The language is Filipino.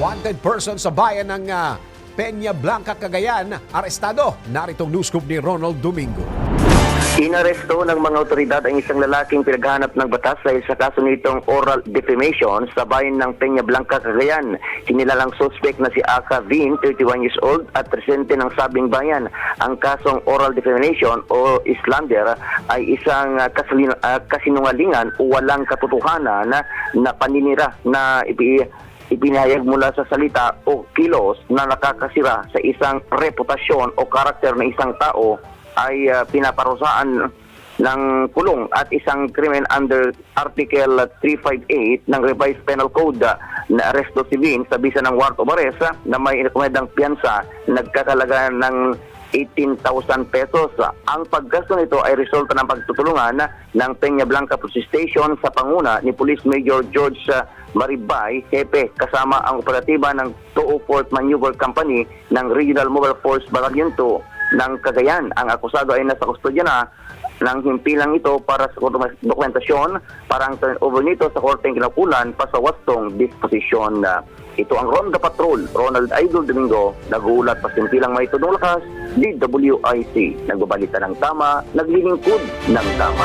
Wanted person sa bayan ng ah, Peña Blanca, Cagayan, arestado. Naritong news scoop ni Ronald Domingo. Inaresto ng mga otoridad ang isang lalaking pinaghahanap ng batas dahil sa kaso nitong oral defamation sa bayan ng Peña Blanca, Cagayan. Hinilalang suspect na si Aka Vin, 31 years old, at presidente ng sabing bayan. Ang kasong oral defamation o slander ay isang uh, kasalin- uh, kasinungalingan o walang katotohanan na, na paninira na ipi ipinahayag mula sa salita o kilos na nakakasira sa isang reputasyon o karakter ng isang tao ay uh, pinaparusaan ng kulong at isang krimen under Article 358 ng Revised Penal Code na aresto si Vin sa bisa ng warrant of arrest na may inikomendang piyansa. Nagkakalaga ng 18,000 pesos. Ang paggasto nito ay resulta ng pagtutulungan ng Peña Blanca Police Station sa panguna ni Police Major George uh, Maribay, Hepe, kasama ang operatiba ng 204th Maneuver Company ng Regional Mobile Force Battalion 2 ng Cagayan. Ang akusado ay nasa kustodya na ng himpilang ito para sa dokumentasyon para ang turnover nito sa korteng kinakulan pa sa wastong disposisyon. Ito ang Ronda Patrol, Ronald Idol Domingo, nagulat pa simpilang may tudong lakas, DWIC, nagbabalita ng tama, naglilingkod ng tama.